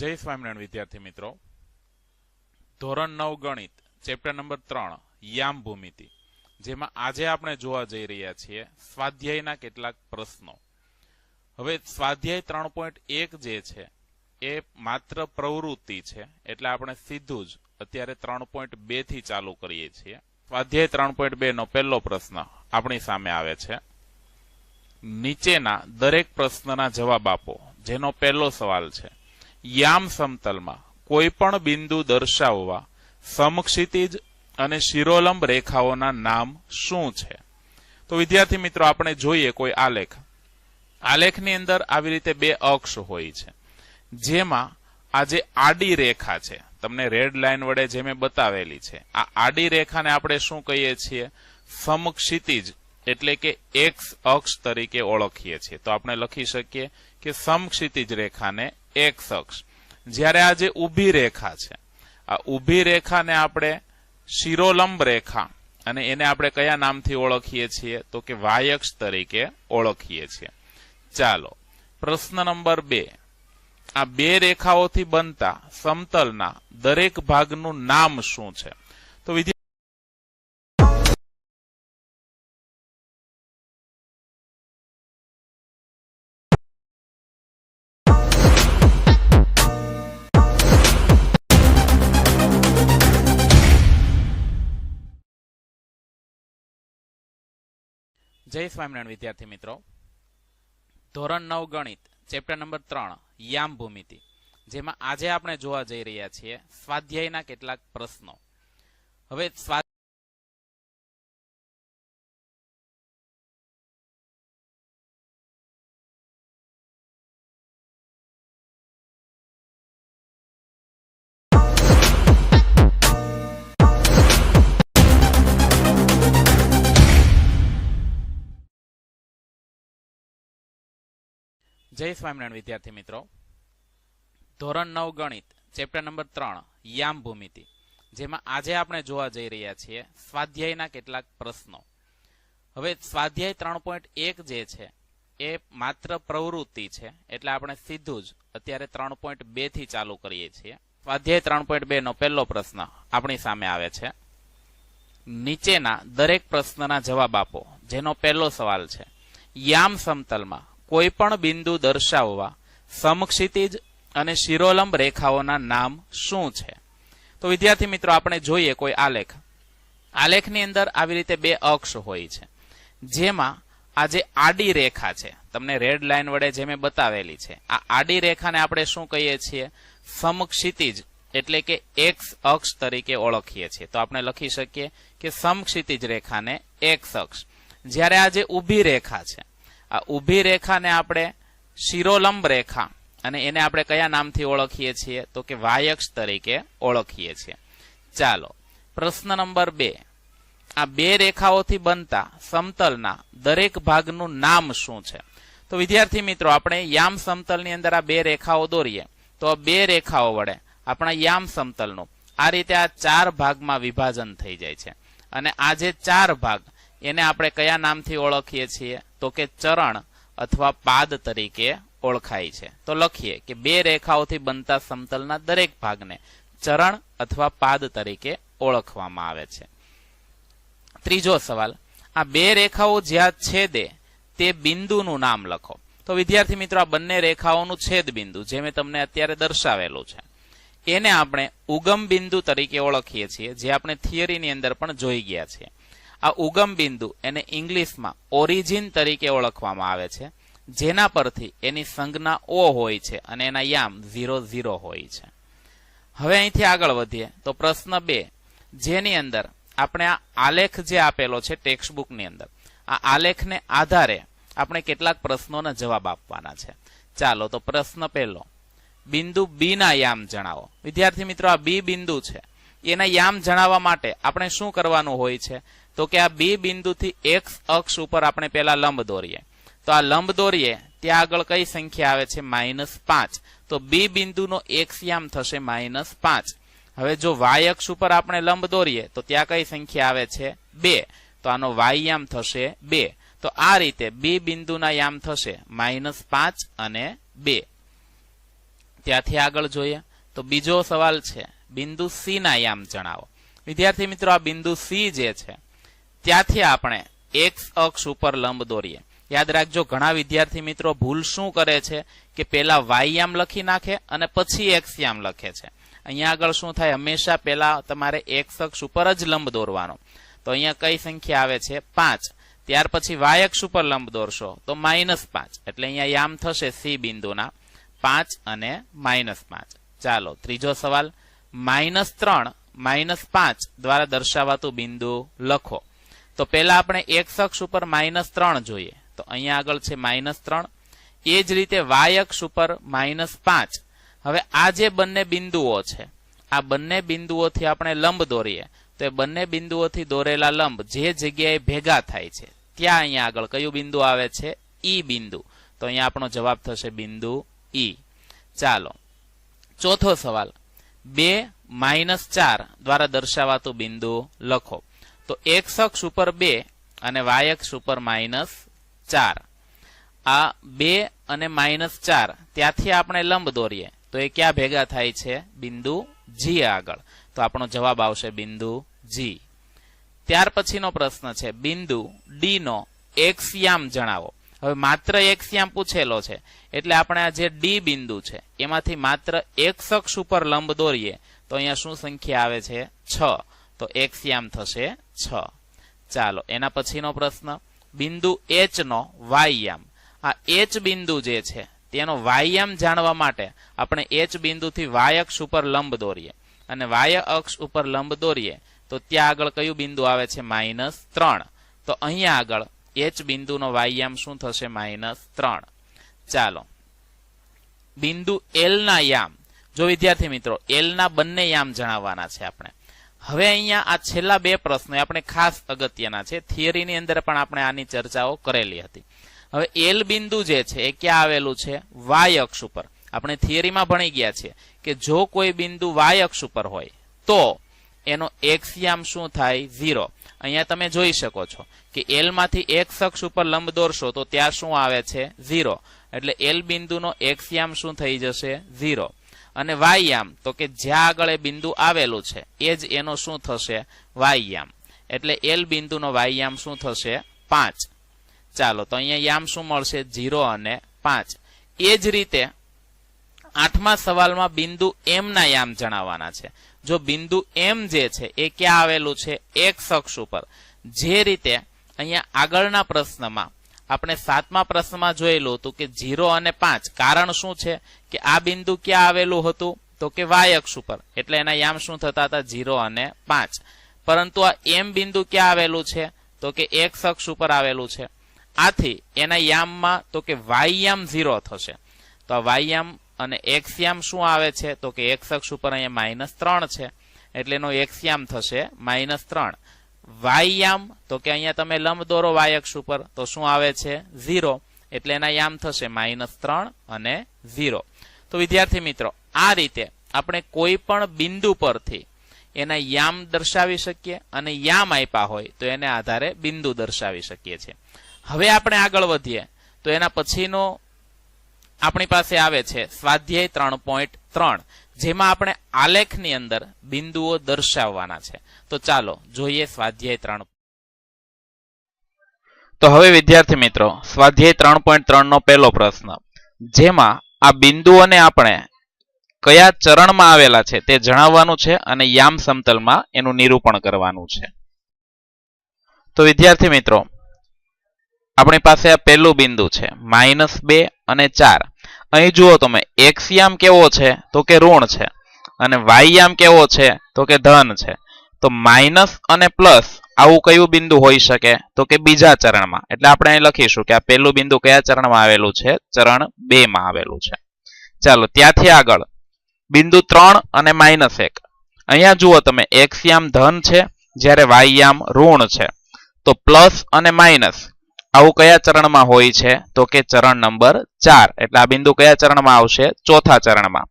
જય સ્વામિનારાયણ વિદ્યાર્થી મિત્રો. ધોરણ નવ ગણિત, ચેપ્ટર નંબર ત્રણ યામ ભૂમિતિ જેમાં આજે આપણે જોવા જઈ રહ્યા છીએ સ્વાધ્યાયના કેટલાક પ્રશ્નો. હવે સ્વાધ્યાય ત્રણ પોઈન્ટ એક જે છે, એ માત્ર પ્રવૃત્તિ છે, એટલે આપણે સીધું જ અત્યારે ત્રણ પોઈન્ટ બેથી ચાલુ કરીએ છીએ. સ્વાધ્યાય ત્રણ પોઈન્ટ બે નો પહેલો પ્રશ્ન આપણી સામે આવે છે. નીચેના દરેક પ્રશ્નના જવાબ આપો, જેનો પહેલો સવાલ છે. યામ સમતલમાં, કોઈ પણ બિંદુ દર્શાવવા સમક્ષિતિજ અને શિરોલંબ રેખાઓના નામ શું છે? તો વિદ્યાર્થી મિત્રો, આપણે જોઈએ કોઈ આલેખ. આલેખની અંદર આવી રીતે બે અક્ષ હોય છે. જેમાં આ જે આડી રેખા છે. તમને રેડ લાઇન વડે જે મેં બતાવેલી છે. આ આડી રેખાને આપણે શું કહીએ છીએ? સમક્ષિતિજ એટલે કે એક્સ અક્ષ તરીકે ઓળખીએ છીએ. તો આપણે લખી શકીએ કે સમક્ષિતિજ રેખાને એક્સ અક્ષ. જ્યારે આ જે ઊભી રેખા છે, આ ઊભી રેખાને આપણે શિરોલંબ રેખા અને એને આપણે કયા નામથી ઓળખીએ છીએ? તો કે વાયક્ષ તરીકે ઓળખીએ છીએ. ચાલો, પ્રશ્ન નંબર બે. આ બે રેખાઓથી બનતા સમતલના દરેક ભાગનું નામ શું છે? તો વિદ્યાર્થી જય સ્વામિનારાયણ, વિદ્યાર્થી મિત્રો. ધોરણ નવ ગણિત, ચેપ્ટર નંબર ત્રણ, યામ ભૂમિતિ. જેમાં આજે આપણે જોવા જઈ રહ્યા છીએ સ્વાધ્યાયના કેટલાક પ્રશ્નો. હવે જય સ્વામિનારાયણ, વિદ્યાર્થી મિત્રો. ધોરણ નવ ગણિત, ચેપ્ટર નંબર ત્રણ, યામ ભૂમિતિ. જેમાં આજે આપણે જોવા જઈ રહ્યા છીએ સ્વાધ્યાયના કેટલાક પ્રશ્નો. હવે સ્વાધ્યાય ત્રણ પોઈન્ટ એક જે છે, એ માત્ર પ્રવૃત્તિ છે, એટલે આપણે સીધું જ અત્યારે ત્રણ પોઈન્ટ બેથી ચાલુ કરીએ છીએ. સ્વાધ્યાય ત્રણ પોઈન્ટ બે નો પહેલો પ્રશ્ન આપણી સામે આવે છે. નીચેના દરેક પ્રશ્નના જવાબ આપો. જેનો પહેલો સવાલ છે, યામ સમતલમાં કોઈ પણ બિંદુ દર્શાવવા, સમક્ષિતિજ અને શિરોલંબ રેખાઓના નામ શું છે? તો વિદ્યાર્થી મિત્રો, આપણે જોઈએ કોઈ આલેખ. આલેખની અંદર આવી રીતે બે અક્ષ હોય છે. જેમાં આ જે આડી રેખા છે. તમને રેડ લાઇન વડે જે મેં બતાવેલી છે. આ આડી રેખાને આપણે શું કહીએ છીએ? સમક્ષિતિજ, એટલે કે એક્સ અક્ષ તરીકે ઓળખીએ છીએ. તો આપણે લખી શકીએ કે સમક્ષિતિજ રેખાને એક્સ અક્ષ. જ્યારે આ જે ઊભી રેખા છે આ ઊભી રેખાને આપણે શિરોલંબ રેખા અને એને આપણે કયા નામથી ઓળખીએ છીએ? તો કે વાયક્ષ તરીકે ઓળખીએ છીએ. ચાલો, પ્રશ્ન નંબર બે. આ બે રેખાઓથી બનતા સમતલના દરેક ભાગનું નામ શું છે? તો વિદ્યાર્થી મિત્રો, આપણે યામ સમતલની અંદર આ બે રેખાઓ દોરીએ. તો આ બે રેખાઓ વડે આપણા યામ સમતલનું આ રીતે આ ચાર ભાગમાં વિભાજન થઈ જાય છે. અને આ જે ચાર ભાગ એને આપણે કયા નામથી ઓળખીએ છીએ? તો કે ચરણ અથવા પાદ તરીકે ઓળખાય છે. તો લખીએ કે બે રેખાઓથી બનતા સમતલના દરેક ભાગને ચરણ અથવા પાદ તરીકે ઓળખવામાં આવે છે. ત્રીજો સવાલ, આ બે રેખાઓ જ્યાં છેદે તે બિંદુનું નામ લખો. તો વિદ્યાર્થી મિત્રો, આ બંને રેખાઓનું છેદ બિંદુ જે મેં તમને અત્યારે દર્શાવેલું છે, એને આપણે ઉગમ બિંદુ તરીકે ઓળખીએ છીએ, જે આપણે થિયરીની અંદર પણ જોઈ ગયા છીએ. આ ઉગમ બિંદુ એને ઇંગ્લિશમાં ઓરિજિન તરીકે ઓળખવામાં આવે છે. જેના પરથી એની સંજ્ઞા ઓ હોય છે અને એના યામ ઝીરો ઝીરો હોય છે. હવે અહીંથી આગળ વધીએ તો પ્રશ્ન બે. જેની અંદર આપણે આ આલેખ જે આપેલો છે ટેક્સ્ટ અંદર, આ આલેખને આધારે આપણે કેટલાક પ્રશ્નોના જવાબ આપવાના છે. ચાલો તો પ્રશ્ન પહેલો. બિંદુ બી ના યામ જણાવો. વિદ્યાર્થી મિત્રો, આ બી બિંદુ છે. એના યામ જણાવવા માટે આપણે શું કરવાનું હોય છે? તો કે આ બી બિંદુથી એક્સ અક્ષ ઉપર આપણે પેલા લંબ દોરીએ. તો આ લંબ દોરીએ, ત્યાં આગળ કઈ સંખ્યા આવે છે? માઇનસ પાંચ. તો બી બિંદુનો એક્સ યામ થશે માઇનસ પાંચ. હવે જો વાય અક્ષ ઉપર આપણે લંબ દોરીએ, તો ત્યાં કઈ સંખ્યા આવે છે? બે. તો આનો વાય યામ થશે બે. તો આ રીતે બી બિંદુના યામ થશે માઇનસ પાંચ અને બે. ત્યાંથી આગળ જોઈએ. તો બીજો સવાલ છે, બિંદુ સી ના યામ જણાવો. વિદ્યાર્થી મિત્રો, આ બિંદુ સી જે છે ત્યાંથી આપણે એક્સ અક્ષ ઉપર લંબ દોરીએ. યાદ રાખજો, ઘણા વિદ્યાર્થી મિત્રો ભૂલ શું કરે છે? કે પેલા વાય આમ લખી નાખે અને પછી એક્સ યામ લખે છે. અહીંયા આગળ શું થાય? હંમેશા પેલા તમારે એક્સ અક્ષ ઉપર જ લંબ દોરવાનો. તો અહીંયા કઈ સંખ્યા આવે છે? પાંચ. ત્યાર પછી વાય અક્ષ ઉપર લંબ દોરશો, તો માઇનસ પાંચ. એટલે અહીંયા યામ થશે સી બિંદુના. પાંચ અને માઇનસ પાંચ. ચાલો, ત્રીજો સવાલ. માઇનસ ત્રણ, માઇનસ પાંચ દ્વારા દર્શાવાતું બિંદુ લખો. તો પહેલા આપણે એક્સ અક્ષ ઉપર માઇનસ ત્રણ જોઈએ. તો અહીંયા આગળ છે માઇનસ ત્રણ. એ જ રીતે વાય અક્ષ ઉપર માઇનસ પાંચ. હવે આ જે બંને બિંદુઓ છે, આ બંને બિંદુઓથી આપણે લંબ દોરીએ. તો એ બંને બિંદુઓથી દોરેલા લંબ જે જગ્યાએ ભેગા થાય છે, ત્યાં અહીંયા આગળ કયું બિંદુ આવે છે? ઈ બિંદુ. તો અહીંયા આપણો જવાબ થશે બિંદુ ઈ ચાલો. ચોથો સવાલ. બે માઇનસ ચાર દ્વારા દર્શાવાતું બિંદુ લખો. તો એક્સ અક્ષ ઉપર બે અને વાય અક્ષ ઉપર માઇનસ ચાર. આ બે અને માઇનસ ચાર, ત્યાંથી આપણે લંબ દોરીએ. તો એ ક્યાં ભેગા થાય છે? બિંદુ જી આગળ. તો આપણો જવાબ આવશે બિંદુ જી ત્યાર પછીનો પ્રશ્ન છે, બિંદુ ડી નો એક્સ યામ જણાવો. હવે માત્ર એક્સ યામ પૂછેલો છે, એટલે આપણે આ જે ડી બિંદુ છે, એમાંથી માત્ર એક્સ અક્ષ ઉપર લંબ દોરીએ, તો અહીંયા શું સંખ્યા આવે છે? છ. તો એક યામ થશે છ. ચાલો, એના પછીનો પ્રશ્ન. બિંદુ એચ નો વાયયામ. આ એચ બિંદુ જે છે, તેનો વાયયામ જાણવા માટે આપણે એચ બિંદુથી વાય અક્ષ ઉપર લંબ દોરીએ. અને વાય અક્ષ ઉપર લંબ દોરીએ, તો ત્યાં આગળ કયું બિંદુ આવે છે? માઇનસ ત્રણ. તો અહીંયા આગળ એચ બિંદુનો વાયયામ શું થશે? માઇનસ ત્રણ. ચાલો. બિંદુ એલના યામ. જો વિદ્યાર્થી મિત્રો એલના બંને યામ જણાવવાના છે આપણે. હવે અહીંયા આ છેલ્લા બે પ્રશ્નો આપણે ખાસ અગત્યના છે. થિયરીની અંદર પણ આપણે આની ચર્ચાઓ કરેલી હતી. હવે એલ બિંદુ જે છે એ ક્યાં આવેલું છે? વાય અક્ષ ઉપર. આપણે થિયરીમાં ભણી ગયા છીએ કે જો કોઈ બિંદુ વાય અક્ષ ઉપર હોય, તો એનો એક્સ યામ શું થાય? ઝીરો. અહીંયા તમે જોઈ શકો છો કે એલમાંથી એક્સ અક્ષ ઉપર લંબ દોરશો તો ત્યાં શું આવે છે? ઝીરો. એટલે એલ બિંદુનો એક્સ યામ શું થઈ જશે? ઝીરો. અને વાયામ તો કે જ્યાં આગળ એ બિંદુ આવેલું છે, એ જ એનો શું થશે? વાયામ એટલે એલ બિંદુનો વાયયામ શું થશે? પાંચ. ચાલો, તો અહીંયા યામ શું મળશે? જીરો અને પાંચ. એ જ રીતે આઠમા સવાલમાં બિંદુ એમના યામ જણાવવાના છે. જો બિંદુ એમ જે છે, એ ક્યાં આવેલું છે? એક્સ અક્ષ ઉપર. જે રીતે અહીંયા આગળના પ્રશ્નમાં આપણે સાતમા પ્રશ્નમાં જોયેલું હતું કે જીરો અને પાંચ કારણ શું છે? કે આ બિંદુ ક્યાં આવેલું હતું? તો કે વાય અક્ષ ઉપર. એટલે એના યામ શું થતા હતા? જીરો અને પાંચ. પરંતુ આ એમ બિંદુ ક્યાં આવેલું છે? તો કે એક્સ અક્ષ ઉપર આવેલું છે. આથી એના યામમાં તો કે વાયયામ ઝીરો થશે. તો આ વાયયામ અને એક્સ યામ શું આવે છે? તો કે એક્સ અક્ષ ઉપર અહીંયા માઇનસ ત્રણ છે. એટલે એનો એક્સ યામ થશે માઇનસ ત્રણ. વાયયામ, તો કે અહીંયા તમે લંબ દોરો વાય અક્ષ ઉપર, તો શું આવે છે? ઝીરો. એટલે એના યામ થશે માઇનસ ત્રણ અને ઝીરો. તો વિદ્યાર્થી મિત્રો, આ રીતે આપણે કોઈ પણ બિંદુ પરથી એના યામ દર્શાવી શકીએ અને યામ આપ્યા હોય તો એને આધારે બિંદુ દર્શાવી શકીએ છીએ. હવે આપણે આગળ વધીએ. તો એના પછીનો આપણી પાસે આવે છે સ્વાધ્યાય ત્રણ પોઈન્ટ ત્રણ. જેમાં આપણે આલેખની અંદર બિંદુઓ દર્શાવવાના છે. તો ચાલો જોઈએ સ્વાધ્યાય ત્રણ. તો હવે વિદ્યાર્થી મિત્રો, સ્વાધ્યાય ત્રણ પોઈન્ટ ત્રણ નો પહેલો પ્રશ્ન. જેમાં આ બિંદુઓને આપણે કયા ચરણમાં આવેલા છે તે જણાવવાનું છે અને યામ સમતલમાં એનું નિરૂપણ કરવાનું છે. તો વિદ્યાર્થી મિત્રો, આપણી પાસે આ પહેલું બિંદુ છે, માઇનસ બે અને ચાર. અહીં જુઓ તમે એક્સ યામ કેવો છે? તો કે ઋણ છે. અને વાય યામ કેવો છે? તો કે ધન છે. તો માઇનસ અને પ્લસ આવું કયું બિંદુ હોઈ શકે? તો કે બીજા ચરણમાં. એટલે આપણે અહીં લખીશું કે આ પહેલું બિંદુ કયા ચરણમાં આવેલું છે? ચરણ બે માં આવેલું છે. ચાલો, ત્યાંથી આગળ. બિંદુ ત્રણ અને માઇનસ એક. અહીંયા જુઓ તમે એક્સ યામ ધન છે, જ્યારે વાય યામ ઋણ છે. તો પ્લસ અને માઇનસ. આવું કયા ચરણમાં હોય છે? તો કે ચરણ નંબર ચાર. એટલે આ બિંદુ કયા ચરણમાં આવશે? ચોથા ચરણમાં.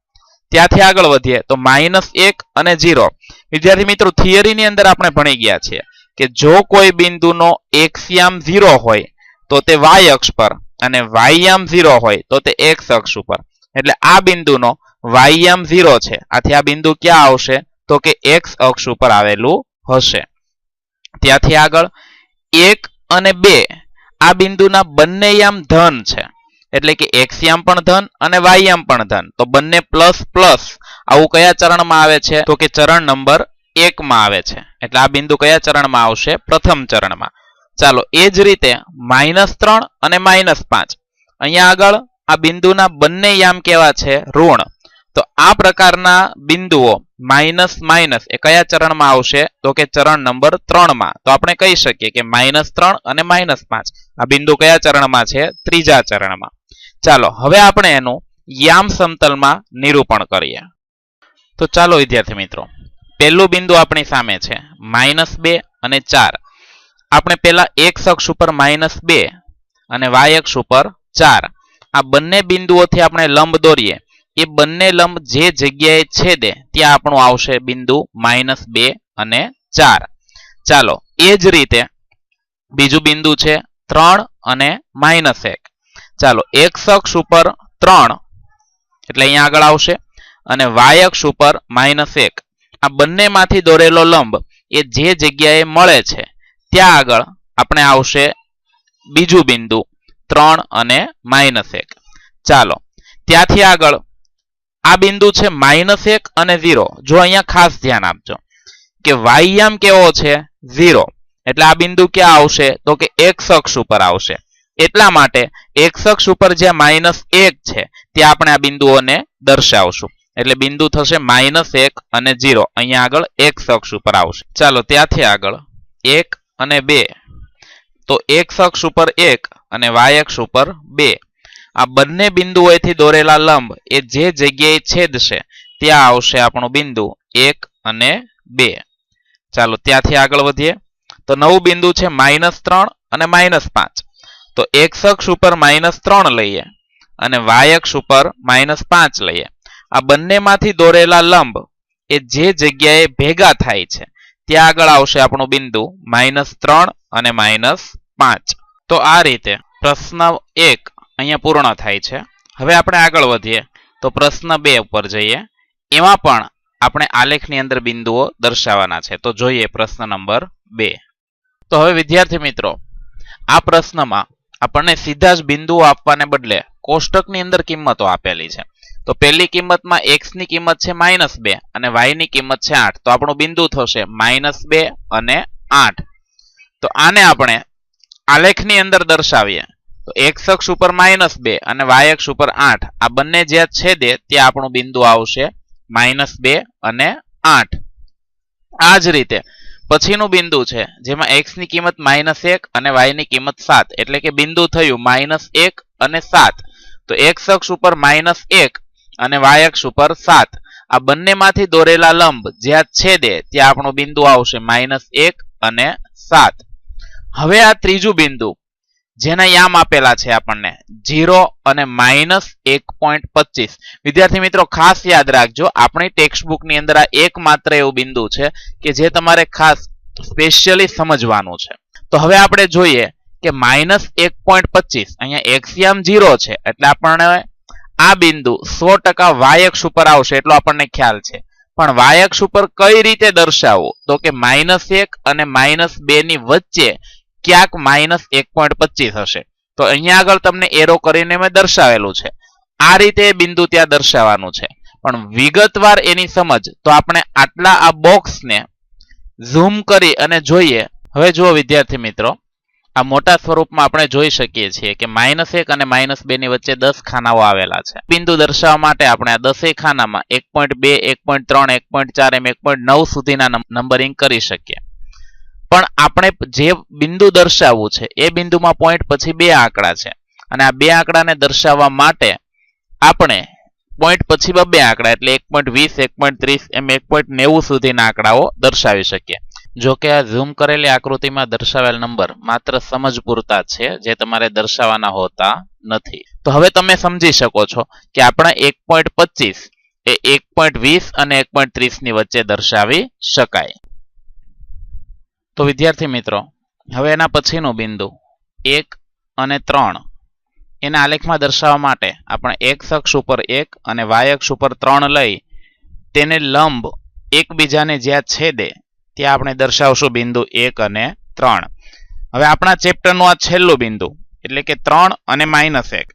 ત્યાંથી આગળ વધીએ તો માઇનસ એક અને ઝીરો. વિદ્યાર્થી મિત્રો, થિયરીની અંદર આપણે ભણી ગયા છીએ કે જો કોઈ બિંદુનો એક્સયામ ઝીરો હોય, તો તે વાય અક્ષ પર અને વાયયામ ઝીરો હોય, તો તે એક્સ અક્ષ ઉપર. એટલે આ બિંદુનો વાયયામ ઝીરો છે. આથી આ બિંદુ ક્યાં આવશે? તો કે એક્સ અક્ષ ઉપર આવેલું હશે. ત્યાંથી આગળ એક અને બે. આ બિંદુના બંને યામ ધન છે. એટલે કે એક્સ યામ પણ ધન અને વાય યામ પણ ધન. તો બંને પ્લસ પ્લસ આવું કયા ચરણમાં આવે છે? તો કે ચરણ નંબર એકમાં આવે છે. એટલે આ બિંદુ કયા ચરણમાં આવશે? પ્રથમ ચરણમાં. ચાલો, એ જ રીતે માઇનસ ત્રણ અને માઇનસ પાંચ. અહીંયા આગળ આ બિંદુના બંને યામ કેવા છે? ઋણ. તો આ પ્રકારના બિંદુઓ માઇનસ માઇનસ એ કયા ચરણમાં આવશે? તો કે ચરણ નંબર ત્રણમાં. તો આપણે કહી શકીએ કે માઇનસ ત્રણ અને માઇનસ પાંચ. આ બિંદુ કયા ચરણમાં છે? ત્રીજા ચરણમાં. ચાલો, હવે આપણે એનું યામ સમતલમાં નિરૂપણ કરીએ. તો ચાલો, વિદ્યાર્થી મિત્રો, પહેલું બિંદુ આપણી સામે છે, માઇનસ બે અને ચાર. આપણે પહેલા એક્સ અક્ષ ઉપર માઇનસ બે અને વાય અક્ષ ઉપર ચાર. આ બંને બિંદુઓથી આપણે લંબ દોરીએ. એ બંને લંબ જે જગ્યાએ છેદે, ત્યાં આપણું આવશે બિંદુ માઇનસ બે અને ચાર. ચાલો, એ જ રીતે બીજું બિંદુ છે ત્રણ અને માઇનસ એક. ચાલો, એક્સ અક્ષ ઉપર ત્રણ, એટલે અહીંયા આગળ આવશે, અને વાય અક્ષ ઉપર માઇનસ એક. આ બંનેમાંથી દોરેલો લંબ એ જે જગ્યાએ મળે છે, ત્યાં આગળ આપણે આવશે બીજું બિંદુ ત્રણ અને માઇનસ એક. ચાલો, ત્યાંથી આગળ આ બિંદુ છે માઇનસ એક અને ઝીરો. જો અહીંયા ખાસ ધ્યાન આપજો કે વાયયામ કેવો છે? ઝીરો. એટલે આ બિંદુ ક્યાં આવશે? તો કે એક્સ અક્ષ ઉપર આવશે. એટલા માટે એક્સ અક્ષ ઉપર જે માઇનસ એક છે ત્યાં આપણે આ બિંદુઓને દર્શાવશું. એટલે બિંદુ થશે માઇનસ એક અને ઝીરો. અહીંયા આગળ એક્સ અક્ષ ઉપર આવશે. ચાલો, ત્યાંથી આગળ. એક અને બે. તો એક્સ અક્ષ ઉપર એક અને વાય અક્ષ ઉપર બે. આ બંને બિંદુઓથી દોરેલા લંબ એ જે જગ્યાએ છેદશે ત્યાં આવશે આપણું બિંદુ એક અને બે. ચાલો ત્યાંથી આગળ વધીએ. તો નવું બિંદુ છે માઇનસ ત્રણ અને માઇનસ પાંચ. તો એક્સ અક્ષ ઉપર માઇનસ ત્રણ લઈએ અને વાય અક્ષ ઉપર માઇનસ પાંચ લઈએ. આ બંનેમાંથી દોરેલા લંબ એ જે જગ્યાએ ભેગા થાય છે, ત્યાં આગળ આવશે આપણું બિંદુ માઇનસ ત્રણ અને માઇનસ પાંચ. તો આ રીતે પ્રશ્ન એક અહીંયા પૂર્ણ થાય છે. હવે આપણે આગળ વધીએ. તો પ્રશ્ન બે ઉપર જઈએ. એમાં પણ આપણે આલેખની અંદર બિંદુઓ દર્શાવવાના છે. તો જોઈએ પ્રશ્ન નંબર બે. તો હવે વિદ્યાર્થી મિત્રો, આ પ્રશ્નમાં આપણને સીધા જ બિંદુઓ આપવાને બદલે કોષ્ટકની અંદર કિંમતો આપેલી છે. તો પહેલી કિંમતમાં એક્સની કિંમત છે માઇનસ બે અને વાયની કિંમત છે આઠ. તો આપણું બિંદુ થશે માઇનસ બે અને આઠ. તો આને આપણે આલેખની અંદર દર્શાવીએ. તો એક્સ અક્ષ ઉપર માઇનસ બે અને વાય અક્ષ ઉપર આઠ. આ બંને જ્યાં છેદે ત્યાં આપણું બિંદુ આવશે માઇનસ બે અને આઠ. આ જ રીતે પછીનું બિંદુ છે, જેમાં એક્સ કિંમત માઇનસ એક અને વાય કિંમત સાત. એટલે કે બિંદુ થયું માઇનસ એક અને સાત. તો એક્સ અક્ષ ઉપર માઇનસ એક અને વાય અક્ષ ઉપર સાત. આ બંનેમાંથી દોરેલા લંબ જ્યાં છેદે ત્યાં આપણું બિંદુ આવશે માઇનસ એક અને સાત. હવે આ ત્રીજું બિંદુ જેના યામ આપેલા છે આપણને. ઝીરો અને માઇનસ એક પોઈન્ટ પચીસ. વિદ્યાર્થી મિત્રો, ખાસ યાદ રાખજો, આપણી ટેક્સ્ટબુકની અંદર આ એકમાત્ર એવું બિંદુ છે કે જે તમારે ખાસ સ્પેશિયલી સમજવાનું છે. તો હવે આપણે જોઈએ કે માઇનસ એક પોઈન્ટ પચીસ, અહીંયા એક્સિયમ જીરો છે, એટલે આપણને આ બિંદુ સો ટકા વાયક્ષ ઉપર આવશે એટલો આપણને ખ્યાલ છે. પણ વાયક્ષ ઉપર કઈ રીતે દર્શાવવું? તો કે માઇનસ એક અને માઇનસ બે ની વચ્ચે ક્યાંક માઇનસ એક પોઈન્ટ પચીસ હશે. તો અહીંયા આગળ તમને એરો કરીને મેં દર્શાવેલું છે. આ રીતે બિંદુ ત્યાં દર્શાવવાનું છે. પણ વિગતવાર એની સમજ, તો આપણે આટલા આ બોક્સને ઝૂમ કરી અને જોઈએ. હવે જુઓ વિદ્યાર્થી મિત્રો, આ મોટા સ્વરૂપમાં આપણે જોઈ શકીએ છીએ કે માઇનસ એક અને માઇનસ બે ની વચ્ચે દસ ખાનાઓ આવેલા છે. બિંદુ દર્શાવવા માટે આપણે આ દસેય ખાનામાં એક પોઈન્ટ બે, એક પોઈન્ટ ત્રણ, એક પોઈન્ટ ચાર એમ એક પોઈન્ટ નવ સુધીના નંબરિંગ કરી શકીએ. પણ આપણે જે બિંદુ દર્શાવવું છે, એ બિંદુમાં પોઈન્ટ પછી બે આંકડા છે. અને આ બે આંકડાને દર્શાવવા માટે આપણે પોઈન્ટ પછી બે આંકડા, એટલે એક પોઈન્ટ વીસ, એક પોઈન્ટ ત્રીસ, એમ એક પોઈન્ટ નેવું સુધીના આંકડાઓ દર્શાવી શકીએ. જો કે આ ઝૂમ કરેલી આકૃતિમાં દર્શાવેલ નંબર માત્ર સમજ પૂરતા છે, જે તમારે દર્શાવવાના હોતા નથી. તો હવે તમે સમજી શકો છો કે આપણે એક પોઈન્ટ પચીસ એ એક પોઈન્ટ વીસ અને એક પોઈન્ટ ત્રીસની વચ્ચે દર્શાવી શકાય. તો વિદ્યાર્થી મિત્રો, હવે એના પછીનું બિંદુ. એક અને ત્રણ. એના આલેખમાં દર્શાવવા માટે આપણે એક્સ અક્ષ ઉપર એક અને વાય અક્ષ ઉપર ત્રણ લઈ તેને લંબ એકબીજાને જ્યાં છેદે ત્યાં આપણે દર્શાવશું બિંદુ એક અને ત્રણ. હવે આપણા ચેપ્ટરનું આ છેલ્લું બિંદુ, એટલે કે ત્રણ અને માઇનસ એક.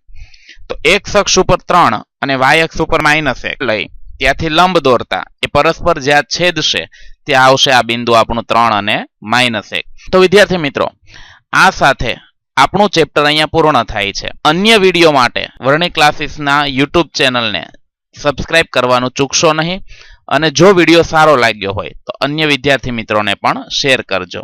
તો એક્સ અક્ષ ઉપર ત્રણ અને વાય અક્ષ ઉપર માઇનસ એક લઈ. ત્યાંથી લંબ દોરતા. એ પરસ્પર જ્યાં છેદશે ત્યાં આવશે આ બિંદુ આપણું ત્રણ અને માઇનસ એક. તો વિદ્યાર્થી મિત્રો, આ સાથે આપણું ચેપ્ટર અહીંયા પૂર્ણ થાય છે. અન્ય વીડિયો માટે વર્ણિ ક્લાસીસના યુટ્યુબ ચેનલને સબસ્ક્રાઇબ કરવાનું ચૂકશો નહીં. અને જો વીડિયો સારો લાગ્યો હોય, તો અન્ય વિદ્યાર્થી મિત્રોને પણ શેર કરજો.